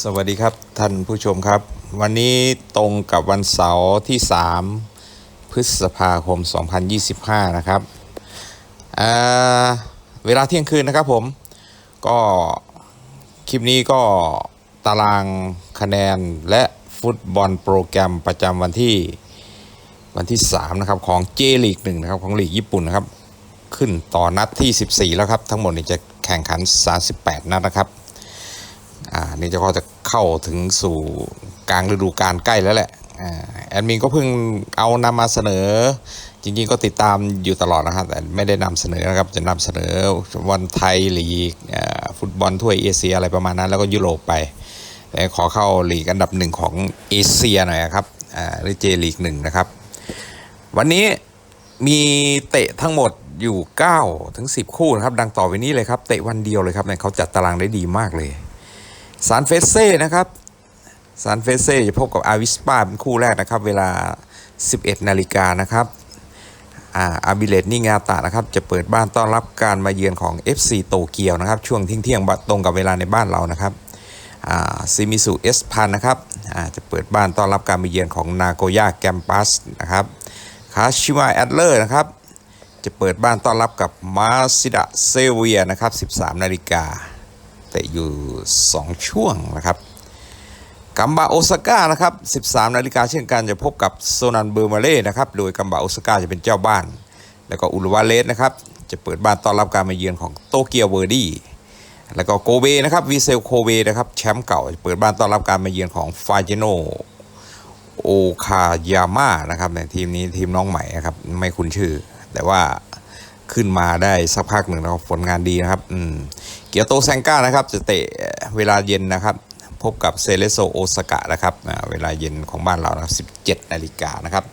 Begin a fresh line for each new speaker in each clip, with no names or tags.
สวัสดีครับท่านผู้ชมครับ วันนี้ตรงกับวันเสาร์ที่ 3 พฤษภาคม 2025 นะครับอ่าเวลาเที่ยงคืนนะครับผม ก็คลิปนี้ก็ตารางคะแนนและฟุตบอลโปรแกรมประจำวันที่วันที่ 3 นะครับ ของเจลีกหนึ่งนะครับ ของลีกญี่ปุ่นนะครับ ขึ้นต่อนัดที่ 14 แล้วครับ ทั้งหมดจะแข่งขัน 38 นัดนะครับ อ่านี่จะก็จะเข้าถึงสู่กลางฤดูกาลใกล้แล้วแหละอ่าแอดมินก็เพิ่งเอานำมาเสนอ จริงๆก็ติดตามอยู่ตลอดนะครับแต่ไม่ได้นำเสนอนะครับจะนำเสนอวันไทยลีกอ่าฟุตบอลถ้วยเอเชียอะไรประมาณนั้น แล้วก็ยุโรปไปแต่ขอเข้าลีกอันดับหนึ่งของเอเชียหน่อยครับอ่าหรือเจลีกหนึ่งนะครับ วันนี้มีเตะทั้งหมดอยู่9ถึง10 คู่นะครับ ดังต่อไปนี้เลยครับ เตะวันเดียวเลยครับเนี่ยเขาจัดตารางได้ดีมากเลย ซานเฟสเซ่นะครับซานเฟสเซ่จะพบกับอาวิสปาเป็นคู่แรกนะครับ เวลา 11 นาฬิกานะครับอาอาบิเลตนิงาตะนะครับ จะเปิดบ้านต้อนรับการมาเยือนของ FC โตเกียวนะครับ ช่วงเที่ยงตรงกับเวลาในบ้านเรานะครับซิมิสุเอสพันนะครับจะเปิดบ้านต้อนรับการมาเยือนของนาโกย่าแกมปัสนะครับคาชิวาแอดเลอร์นะครับ จะเปิดบ้านต้อนรับกับมาซิดะเซเวียนะครับ 13 นาฬิกา เตะอยู่ 2 ช่วงนะครับกัมบาโอซาก้านะครับ 13 นาฬิกาเช่นกันจะพบกับโซนันเบอร์มาเล่นะครับ โดยกัมบาโอซาก้าจะเป็นเจ้าบ้าน แล้วก็อุรุวาเลสนะครับ จะเปิดบ้านต้อนรับการมาเยือนของโตเกียวเวอร์ดี้ แล้วก็โกเบนะครับวีเซลโคเบนะครับแชมป์เก่าจะเปิดบ้านต้อนรับการมาเยือนของฟาเจโนโอคายาม่านะครับในทีมนี้ทีมน้องใหม่นะครับไม่คุ้นชื่อ แต่ว่าขึ้นมาได้สักพักหนึ่งนะครับผลงานดีนะครับ อืม เกียวโตแซงก้านะครับจะเตะเวลาเย็นนะครับ พบกับเซเลโซโอซากะนะครับเวลาเย็นของบ้านเรานะครับ17นาฬิกานะครับ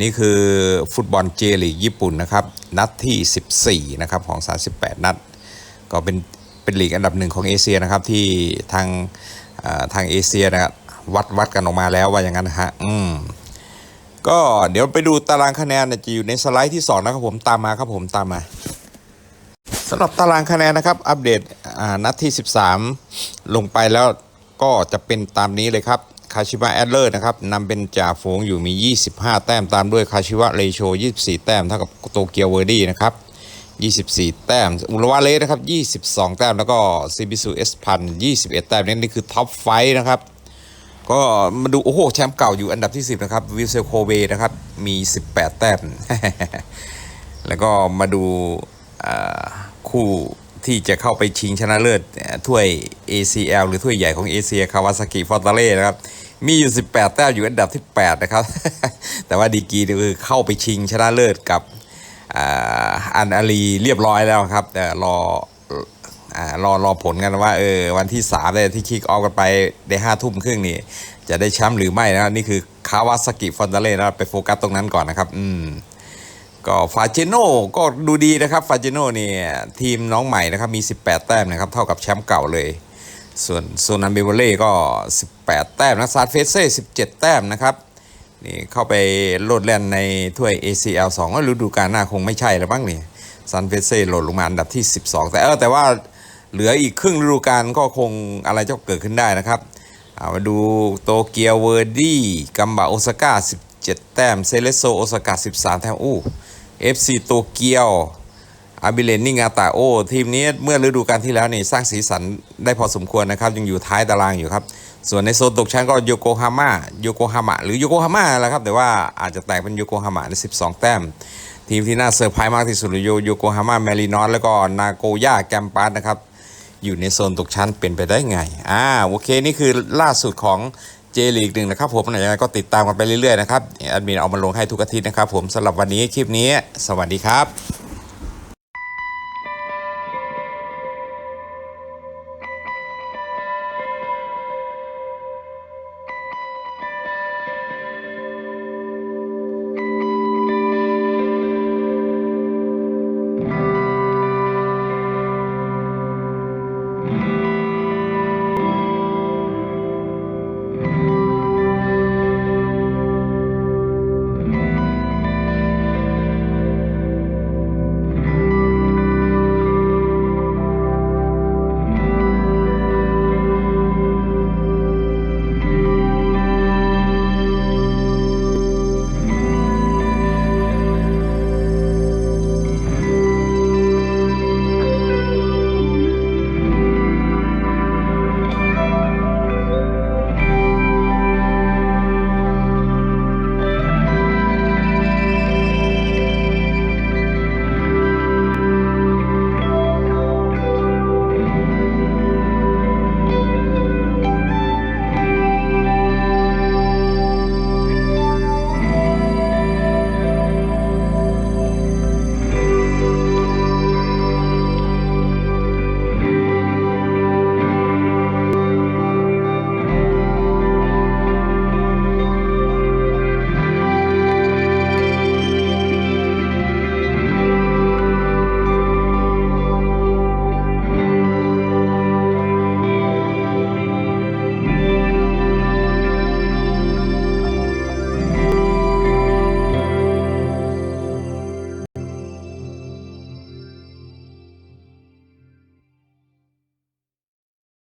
นี่คือฟุตบอลเจลีกญี่ปุ่นนะครับ นัดที่ 14 นะครับของ 38 นัด ก็เป็นเป็นลีกอันดับหนึ่งของเอเชียนะครับที่ทางทางเอเชียนะครับวัดวัดกันออกมาแล้วว่าอย่างนั้นนะฮะอืมก็เดี๋ยวไปดูตารางคะแนนนะจะอยู่ในสไลด์ที่ 2 นะครับผมตามมาครับผมตามมา สำหรับตารางคะแนนนะครับ อัปเดตอ่านัดที่ 13 ลงไปแล้วก็จะเป็นตามนี้เลยครับ คาชิวะแอดเลอร์นะครับนำเป็นจ่าฝูงอยู่มี 25 แต้มตามด้วยคาชิวะเรโช 24 แต้มเท่ากับโตเกียวเวอร์ดี้นะครับ24 แต้ม อุลวาเลสนะครับ 22 แต้ม แล้วก็ซิบิสุเอสพัน21 แต้มนี่นี่คือท็อปไฟนะครับ ก็มาดู โอ้โห แชมป์เก่าอยู่อันดับที่ 10 นะครับ วิลเซลโคเวนะครับ มี 18 แต้ม แล้วก็มาดูอ่า คู่ที่จะเข้าไปชิงชนะเลิศถ้วย ACL หรือถ้วยใหญ่ของเอเชียคาวาซากิฟอร์ตาเล่นะครับ มีอยู่ 18 แต้มอยู่อันดับที่ 8 นะครับ แต่ว่าดีกีคือเข้าไปชิงชนะเลิศกับอันอาลีเรียบร้อยแล้วครับแต่รอรอรอผลกันว่าเออวันที่สามเนี่ยที่คิกออฟกันไปได้ห้าทุ่มครึ่งนี่ จะได้แชมป์หรือไม่นะนี่คือคาวาซากิฟอนเดเล่นะไปโฟกัสตรงนั้นก่อนนะครับ อืม ก็ฟาเจโน่ก็ดูดีนะครับฟาเจโน่เนี่ยทีมน้องใหม่นะครับมี 18 แต้มนะครับเท่ากับแชมป์เก่าเลย ส่วนโซนันเบเวเล่ก็ 18 แต้มนะซาดเฟเซ่17 แต้มนะครับนี่เข้าไปโลดแล่นในถ้วย ACL 2ก็ฤดูกาลหน้าคงไม่ใช่แล้วบ้างนี่ซันเฟเซ่หล่นลงมาอันดับที่ 12 แต่เออแต่ว่าเหลืออีกครึ่งฤดูกาลก็คงอะไรจะเกิดขึ้นได้นะครับเอามาดูโตเกียวเวอร์ดี้กัมบะโอซาก้า17 แต้มเซเลโซโอซาก้า13 แต้มอู้ FC โตเกียวอาบิเลนนิงาตาโอทีมนี้เมื่อฤดูกาลที่แล้วนี่สร้างสีสันได้พอสมควรนะครับ ยังอยู่ท้ายตารางอยู่ครับ ส่วนในโซนตกชั้นก็โยโกฮาม่าโยโกฮามะหรือโยโกฮาม่าแหละครับ แต่ว่าอาจจะแตกเป็นโยโกฮามะใน12 แต้ม ทีมที่น่าเซอร์ไพรส์มากที่สุดโยโยโกฮาม่าแมรินอสแล้วก็นาโกย่าแกมปัสนะครับอยู่ในโซนตกชั้นเป็นไปได้ไงอ่าโอเคนี่คือล่าสุดของ เจลีกหนึ่งนะครับผมไหนๆก็ติดตามกันไปเรื่อยๆนะครับแอดมินเอามาลงให้ทุกอาทิตย์นะครับผมสำหรับวันนี้คลิปนี้ สวัสดีครับ